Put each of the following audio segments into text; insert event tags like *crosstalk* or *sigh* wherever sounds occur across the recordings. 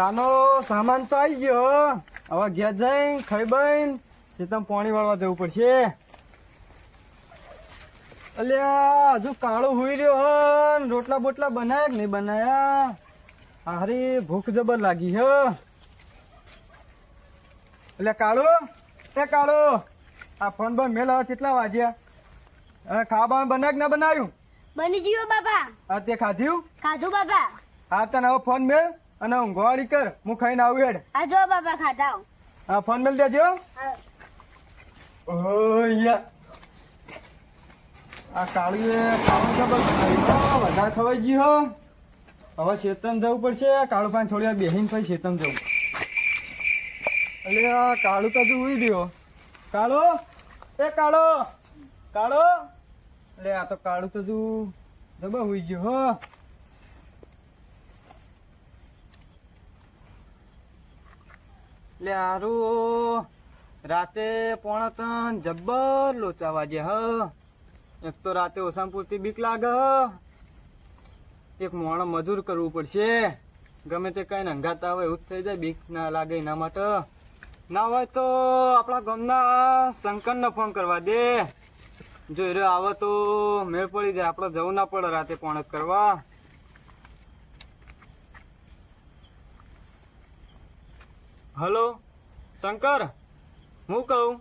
ચાનો સામાન તો આવી ગયો. હવે ઘેર જઈને ખાઈ બઈને ખેતરમાં પાણી વાળવા જવું પડશે. અલ્યા હજુ કાળું હુઈ રહ્યો હન રોટલા બોટલા બનાયા કે નહીં બનાયા? હારી ભૂખ જબર લાગી હ. એટલે કાળો? એ કાળો આ ફોન બન મેલ હવે કેટલા વાગ્યા? હવે ખાવા બનાય કે ના બનાવ્યું બની ગયું બાબા. હા તે ખાધ્યું ખાધું બાબા. હા તને હવે ફોન મેલ? અને ઊંઘવાળી કર હું ખાઈને આવું હેડ. આ જો બાબા ખાધા હા. ફોન મેલ દેજો. ઓયા આ કાળીએ વધારે ખવાઈ ગયું હો. હવે ચેતન જવું પડશે. કાળુ પાન થોડી બેહીને પછી શેતન જવું. એટલે આ કાળુ તો ઉઈ ગયો. કાળો? એ કાળો? કાળો? એટલે આ તો કાળુ તો જબર ઉઈ ગયો હો. લે હારું રાતે પોણા ત્રણ જબ્બર લોચા વાજે હ. એક તો રાતે ઓસામપુરથી બીક લાગે હ. એક મોણ મજૂર કરવું પડશે. ગમે તે કઈ નંગાતા હોય એવું થઈ જાય, બીક ના લાગે એના માટે. ના હોય તો આપણા ગામના શંકરને ફોન કરવા દે. જો એ આવે તો મેળ પડી જાય. આપણે જવું ના પડે રાતે પોણત કરવા. હલો, શંકર, હું કહું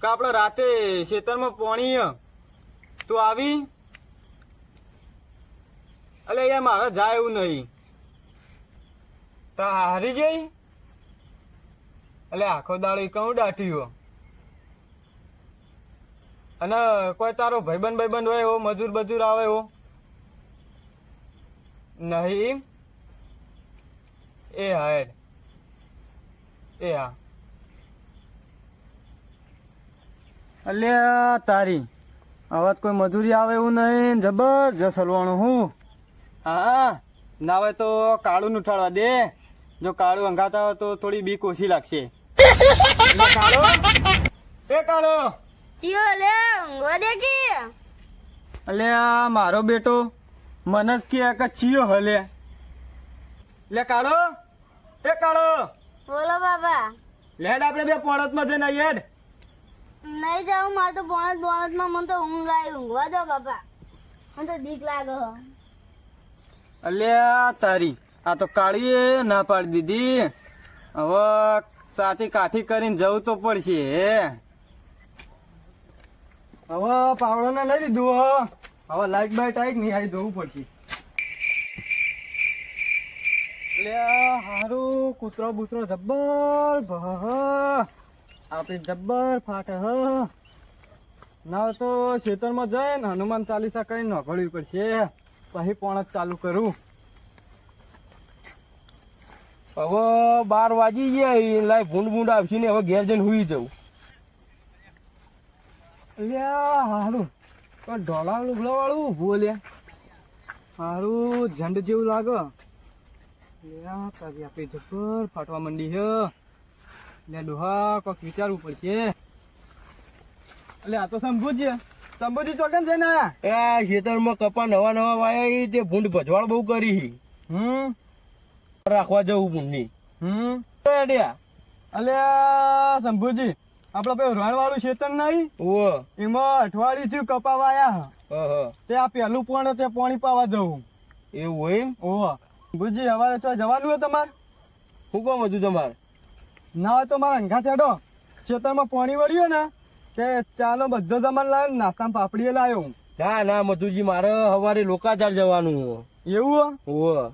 કે આપણે રાતે ખેતરમાં પોણી તું આવી? અલે યાર મારે જાય એવું નહીં. તા હારી જઈ એટલે આખો દાડો કહું દાટ્યો અને કોઈ તારો ભાઈબંધ ભાઈબંધ હોય એવો, મજૂર બજૂર આવે એવો? નહીં. એ હેડ એ હા અલ્યા તારી. આવાજ કોઈ મજૂરી આવે એવું નહીં. જબરજસ્ત હલવાનું હું. હા ના હોય તો કાળું ઉઠાડવા દે. જો કાળું અંગાતા હોય તો થોડી બીક ઓછી લાગશે. આ એ કાળો. ચિયો લે ઊંઘવા દે કે? અલ્યા મારો બેટો મને જ કે કે ચિયો હલે. લે કાળો. એ કાળો. બોલો બાપા લેડ આપણે બે પોણતમાં જઈને ને હેડ. નહીં જાઉં મારે તો પોણત પોણતમાં મને તો ઊંઘ આવી ઊંઘવા દો બાપા મને તો બીક લાગે હો. અલ્યા તારી આ તો કાળીએ ના પાડી દીધી. હવે સાથી કાઠી કરીને જવું તો પડશે હવે પાવડો ને લઈ લીધું હવે લાઈટ બાઈટ આવી નહીં આવી જવું પડશે. કૂતરો બૂતરો જબ્બર, ભહ જબ્બર ફાટ હ ના તો ખેતરમાં જઈને હનુમાન ચાલીસા કઈ નોકળવી પડશે. પછી પણ ચાલુ કરું. હવે બાર વાગી ગયા લાઈ ભૂંડ ભૂંડ આવશે ને હવે ઘેર જઈને હુઈ જવું. લ્યા, હારું. પણ ઢોલા લુગડા વાળું ઊભું લે હારું, ઝંડ જેવું લાગે. તારી આપણી જબ્બર ફાટવા માંડી છે. લે ડોહા કોક વિચારવું પડશે. એટલે આ તો શંભુજી શંભુજી ચોકન છે ને? એ ખેતરમાં કપા નવા નવા વાયા તે ભૂંડ ભજવાળ બહુ કરી હમ? રાખવા જવું ભૂંડની. હમ? એટલે અલ્યા શંભુજી આપડે પેલું રણ વાળું ખેતર નહીં એમાં અઠવાડિયું થયું કપા વાયા. તે આ પેલું પણ તે પાણી પાવા જવું. એવું હોય એમ? ઓહો. ગુજી હવારે તો જવાનું હોય તમારે? હું કામ હતું તમારે? ના હોય તો મારા અંગા ચડો ખેતરમાં પાણી વળ્યું ને કે ચાલો બધો તમારે લાવ્યો નાસ્તામાં પાપડીએ લાવ્યો હું. ના ના મધુજી મારે સવારે લોકાચાર જવાનું. એવું હો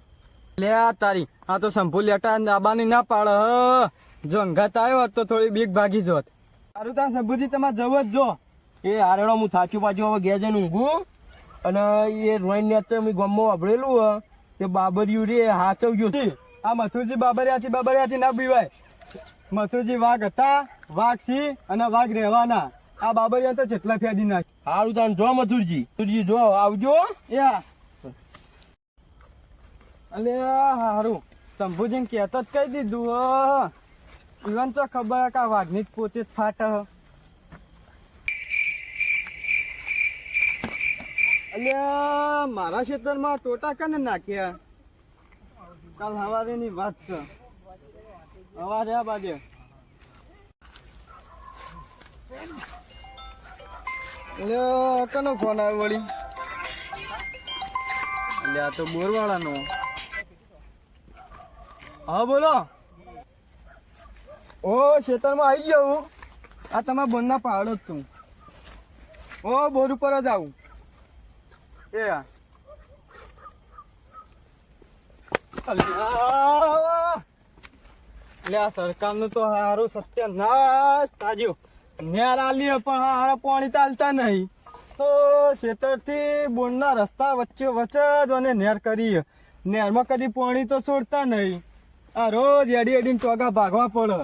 લે આ તારી આ તો સંભુ લેટા દાબાની ના પાડ. જો અંગાત આવ્યો હોત તો થોડી બીક ભાગી જોત. તારું ત્યાં સંભુજી તમારે જવો જ જો. એ હારેડો હું થાચું પાછું હવે ઘેર જઈને ઊંઘું. અને એ રોઈન ને તો મેં ગામમાં વાપરેલું કે બાબરિયું રે હાચવ્યું છે આ મથુરજી બાબરિયાથી બાબરિયાથી ના બીવાય મથુરજી વાઘ હતા વાઘ સિંહ અને વાઘ રહેવાના. આ બાબરિયા તો જેટલા ફેદી નાખ સારું તાન જો મથુરજી. મથુરજી જો આવજો. યા અલે હારું. શંભુજી કહેતો જ કહી દીધું ઈવન તો ખબર કે આ વાઘની પોતે જ ફાટે અલ્યા, મારા ખેતરમાં ટોટા કને નાખ્યા? કાલ સવારે ની વાત છે. સવારે આ બાજે. એટલે કનો ફોન આવ્યો વળી? એટલે આ તો બોરવાળાનો. હા, બોલો. ઓ, ખેતરમાં આવી ગયો આ તમારા બોનના પહાડો જ છું. ઓ, બોર ઉપર જ આવું. એ હા અલ્યા. લે સરકારનું તો હારું સત્યનાશ તાજ્યું નેર આલી પણ હારા પાણી ચાલતા નહીં. તો ખેતરથી બોરના રસ્તા વચ્ચે વચ્ચે જ અને નેર કરી નેરમાં કદી પાણી તો છોડતા નહીં. આ રોજ એડી એડીને ટોગા ભાગવા પડે.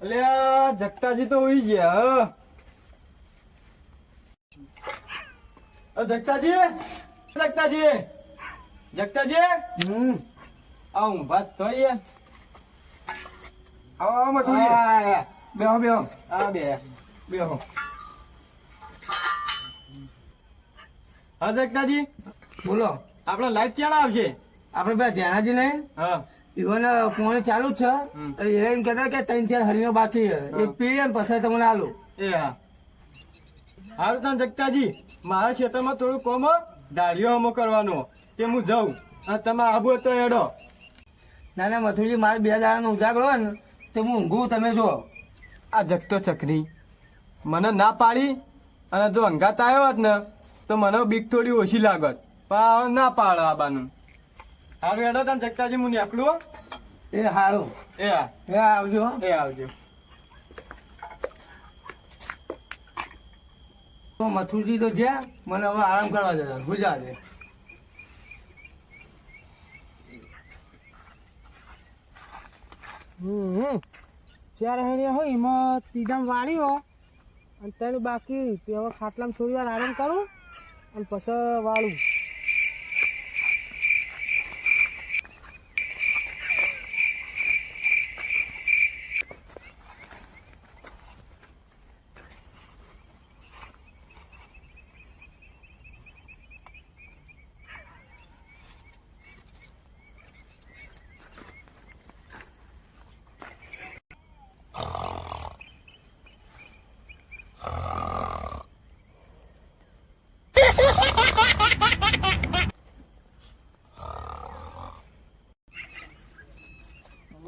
એટલે જગતાજી તો ઉઈ ગયા જગતાજી? જગતાજી? જગતાજી? હમ. આ તો યાર. આવો બેહો બેહો. આ બે. બેહો. હા જગતાજી? બોલો. આપણે લાઈટ ક્યાં આવશે? આપણે બે જેનાજી ને હા. ઈવન પોણી ચાલુ જ છે. એ એમ કહેતા કે ત્રણ ચાર હરિયો બાકી એક પીએ પછી તમને આલો. એ હા. હારું ત્યાં જગતાજી મારા ક્ષેત્રમાં થોડું કોમ દાળીઓ અમો કરવાનો. તે હું જાઉં. અને તમે આબુ તો એડો. ના ના મથુરજી મારે બે દાડાનો ઉજાગરો હોય ને તો હું ઊંઘું તમે જો આ જગતો ચકરી. મને ના પાડી અને જો અંગાત આવ્યો હોત ને તો મને બીક થોડી ઓછી લાગત. પણ ના પાડો આ બાનું હારું એડો તને જગતાજી હું. નીકળું એ હારું. એ હા. એ આવજો એ આવજો. તો મથુરજી તો છે મને હવે આરામ કરવા જતા હમ ચાર હેરિયા હોય એમાં તીજામ વાળ્યો અને ત્યારે બાકી હવે ખાટલામાં થોડી વાર આરામ કરું અને પછી વાળું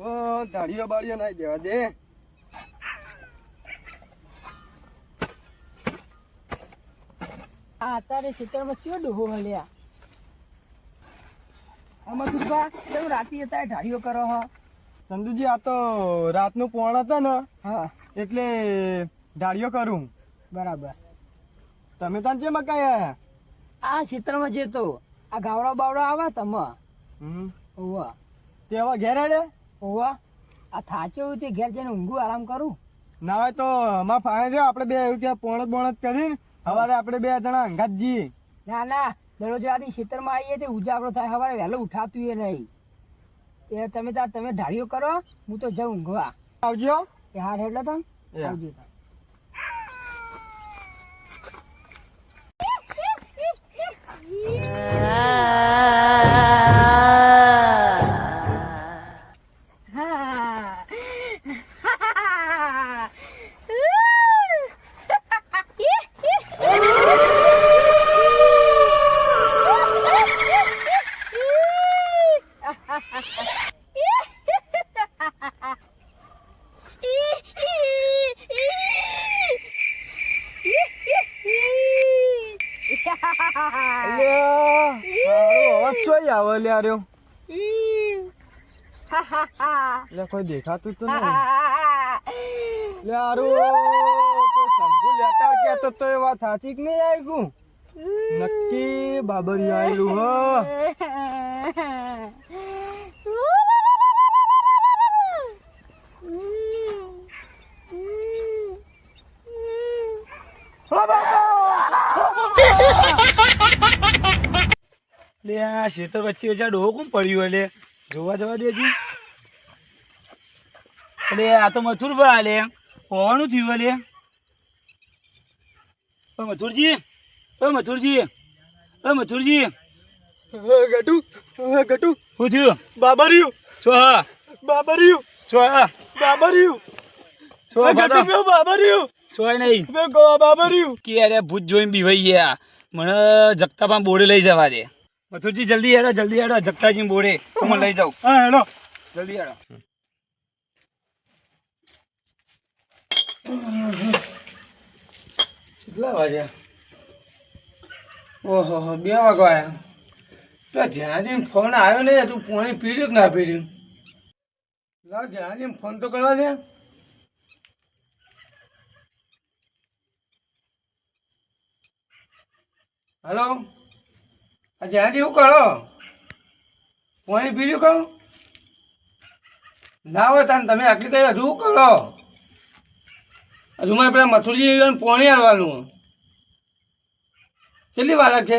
ઓ દાળીઓ બાળીઓ નાઈ દેવા દે. આ અત્યારે ખેતરમાં ચિયો ડૂબો હલ્યા આમાં બા તમે રાતે અત્યારે ઢાળીઓ કરો હો? ચંદુજી આ તો રાતનું પોણ હતા ને હા. એટલે ઢાળીઓ કરું. બરાબર. તમે ત્યાં જે મકાઈ આયા આ માં જે તો આ ગાવડા બાવડા આવા તમે. હમ. ઓવા તે હવે ઘેર હેડે? ઓવા આ થાચ્યો તે ઘેર જઈને ઊંઘું આરામ કરું. ના હોય તો અમાર ફાયર છે આપણે બે એવું કે પોણત બોણત કરીને સવારે આપણે બે જણા અંગાત જઈએ. ના ના દરરોજ રાતે ખેતરમાં આવીએ તે ઉજાગરો થાય સવારે વહેલો ઉઠાતું એ નહીં. એ તમે તાર તમે ઢાળીઓ કરો હું તો જાઉં ઊંઘવા. આવજો. એ હાર હેડલો તમે. આવજો તમે. અલ્યા, ચોય આવે લ્યા રહ્યો એટલે કોઈ દેખાતું તો નહીં. લે આરો શંભુ લેતા કહેતો તો એ વાત સાચી કે નહીં આવ્યું નક્કી બાબરિયું આવેલું હો. *laughs* લે આ શેતર વચ્ચે વચ્ચે ડોહો કોણ પડ્યું એટલે જોવા જવા દેજી એટલે આ તો મથુરભાઈ આલે હોવાનું થયું એટલે ઓ મથુરજી ઓ મથુરજી ઓ મથુરજી. ગટુ ગટુ. શું થયું? બાબર્યું. છો હા. બાબર્યું. છો હા. બાબરિયું. છો બાબા બાબર્યું. છો નહીં. બાબરિયું. કે અરે ભૂત જોઈને બીવાઈ ગયા. મને જગતા પણ બોડે લઈ જવા દે. મથુરજી જલ્દી હેડો જલ્દી હેડો જગતાજી બોડે. હું લઈ જાઉં. હા હેલો જલ્દી હેડો. કેટલા વાગ્યા? ઓહો હો, બે વાગવા આવ્યા. તો જ્યાંથી ફોન આવ્યો ને તું પાણી પીડ્યું કે ના પીર્યું લાવ જ્યાંથી ફોન તો કરવા દે. હલો જ્યાંથી શું કરો પાણી પીર્યું કહું? ના હોય તાને તમે આટલી કઈ હજુ કરો હજુ મારે પેલા મથુરજી પોણી આવવાનું કેટલી વાર છે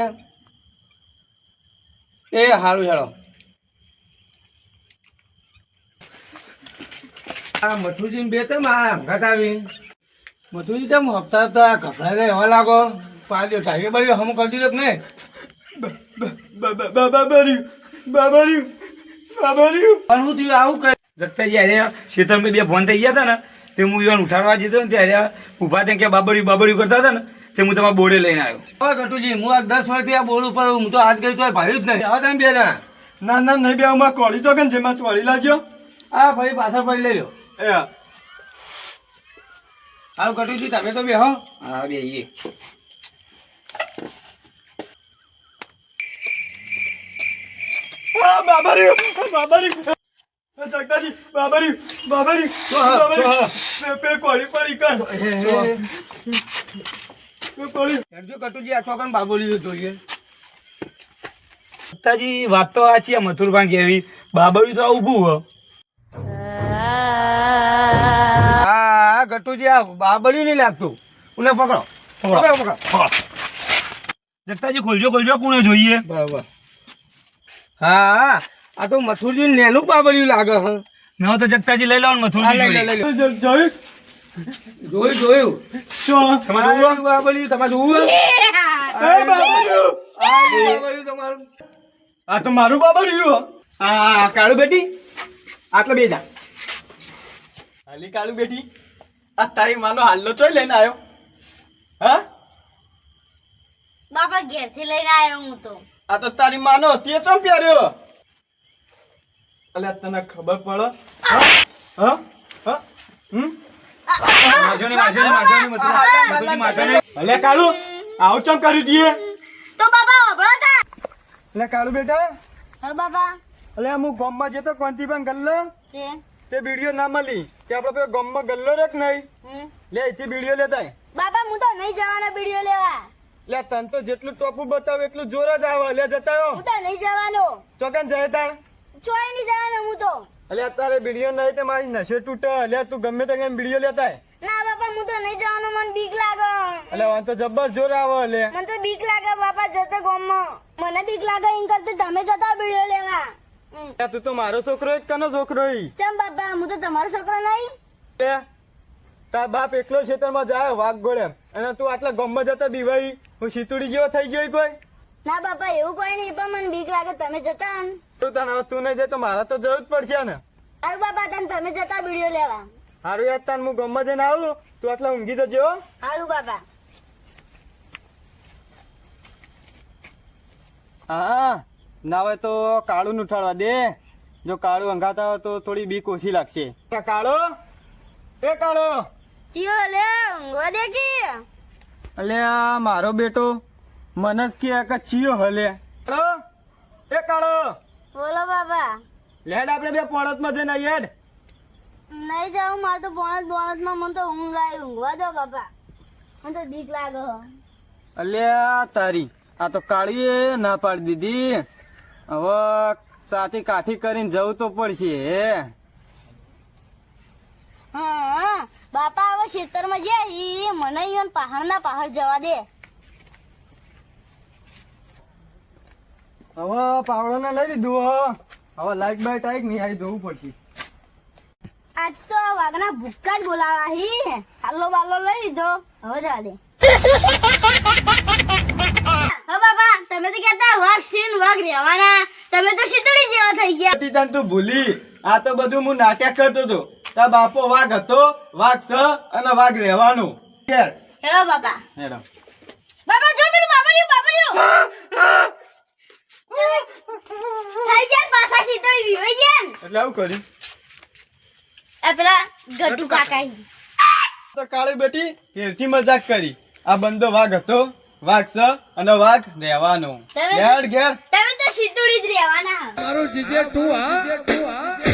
એ સારું ચાલો આ મથુરજી બે તેમ આ ઘટ આવી. મથુરજી, તમે હપ્તા હપ્તા કપડા એવા લાગો? દિવસ ટાઈગે બારી હમ કરી દીધો કે નહીં? શેતરમાં બે ફોન થઈ ગયા હતા ને તે હું ઈવન ઉઠાડવા જતો ને ત્યારે ઊભા ત્યાં કે બાબરી બાબરી કરતા હતા ને તે હું તમારા બોડે લઈને આવ્યો. હવે ગટુજી હું આ દસ વર્ષથી આ બોર્ડ ઉપર હું તો આજ ગઈ તો ભાઈ જ નહીં. હવે તમે બે જણા. ના ના નહીં બે આમાં કોળી તો કે જેમાં ચોળી લાગ્યો. આ ભાઈ પાછળ પડી લઈ લો એ. હાલ ગટુજી તમે તો બે હો. હા બે એ આ બાબરિયું બાબરિયું જગતાજી બાબરિયું બાબરિયું બાબરિયું પે કોળી પડી પે કોળી હેડજો કટુજી આ છોકરાને બાબોલી જોઈએ જગતાજી વાત તો આ છે મથુરભાઈ કેવી બાબરી તો આ ઊભું હો. ગટુજી આ નહીં લાગતું. ઉને પકડો. પકડો. પકડો પકડો. જગતાજી ખોલજો ખોલજો કોને જોઈએ. બરાબર. હા આ તો મથુરજી નેનું બાબલ્યું લાગે હ. ના તો જગતાજી લઈ લો મથુરજી લઈ. લઈ લે. જોયું? જોયું જોયું. શું તમારે તમારે એ બાબરિયું આ બાબલ્યું તમારું. આ તો મારું બાબરિયું હા આ કાળુ બેટી? આટલો બે જા. હાલી કાળુ બેટી. આ તારી માનો હાલનો ચોય લઈને આવ્યો. હા? બાપા ઘેરથી લઈને આવ્યો હું તો. આ તો તારી માનો તે ચમ પ્યાર્યો? અલ્યા તને ખબર પડે? હા? હા? હમ. અલ્યા કાળુ આવું ચમ કરી દઈએ? તો બાબા વભળો તા. અલે કાળુ બેટા? હા બાબા. અલે હું ગામમાં જતો કોંતી પણ ગલ્લો? તે તે વીડિયો ના મળી. કે આપણે પેલો ગામમાં ગલ્લો રે કે નહીં લે અહીંથી વીડિયો લેતા બાબા હું તો નહીં જવાનો વીડિયો લેવા. લે તન તો જેટલું ટોપું બતાવ એટલું જોર જ આવે. લે જતા રહ્યો હું તો નહીં જવાનો. ચોકન જાય તાણ ચોય નહીં જવાનો હું તો. અલે તારે વીડિયો નહીં તે મારી નશે તૂટે. અલે તું ગમે તે કેમ વીડિયો લેતા ના બાપા હું તો નહીં જવાનો. મને બીક લાગે. અલે વાં તો જબર જોર આવે અલે. મને તો બીક લાગે બાપા જતો ગોમમાં. મને બીક લાગે એમ કરતે તમે જતા વીડિયો લેવા. લે, તું તો મારો છોકરો એક કનો છોકરો ઈ? ચમ બાપા હું તો તમારો છોકરો નહીં. લે, તાર બાપ એકલો ખેતરમાં જાય વાઘ ગોળે. અને તું આટલા ગામમાં જતા બીવાઈ હું શીતુડી જેવો થઈ ગયો કોઈ? ના બાપા એવું કોઈ નહીં પણ મને બીક લાગે તમે જતા. તું તને હવે તું નહીં જાય તો મારા તો જવું જ પડશે ને. સારું બાપા તને તમે જતા વીડિયો લેવા. સારું યાર તને હું ગામમાં જઈને આવું. તું આટલા ઊંઘી જજો. સારું બાપા. હા ના હોય તો કાળું ઉઠાડવા દે. જો કાળું અંગાતા હોય તો થોડી બીક ઓછી લાગશે. કાળો એ કાળો. ચિયો લે ઊંઘવા દે અલે આ મારો બેટો મને જ કે કે ચિયો હલે? એ કાળો. બોલો બાબા. લેડ આપણે બે પોણતમાં જઈને આવીએ નહીં જાઉં મારે તો પોણત પોણતમાં મને તો ઊંઘ આવી ઊંઘવા દો બાપા મને તો બીક લાગે. અલે અલ્યા તારી આ તો કાળીએ ના પાડી દીધી. હવે સાથી કાઠી કરીને જવું તો પડશે હે હા બાપા હવે ખેતરમાં જ્યાં ઈ મને ઈવન પહાડ ના પહાડ જવા દે. હવે પાવડો લઈ લીધું હવે લાઈટ બાઈટ આવી નહીં આવી જોવું પડશે. આજ તો વાઘના ભૂક્કા જ બોલાવા હી હાલો બાલો લઈ લીધો. હવે જવા દે. તમે તો કહેતા વાઘ સીન વાઘ રહેવાના. તમે તો શીતળી જેવા થઈ ગયા. તું ભૂલી. આ તો બધું હું નાટક કરતો હતો. તા બાપો વાઘ હતો વાઘ છે અને વાઘ રહેવાનું. ઘેર બાપા હેડો. બાપા જો પેલું બાબરિયું બાબરિયું થઈ જાય પાછા શીતળી વિવાઈ ગયા ને? એટલે આવું કરી આ પેલા ગટ્ટુ કાકા. તો કાળી બેટી ઘેરથી મજાક કરી. આ બંદો વાઘ હતો વાઘ છે અને વાઘ રહેવાનો. ઘેર ઘેર. તમે તો શીતળી જ રહેવાના. મારો જીજે તું હા?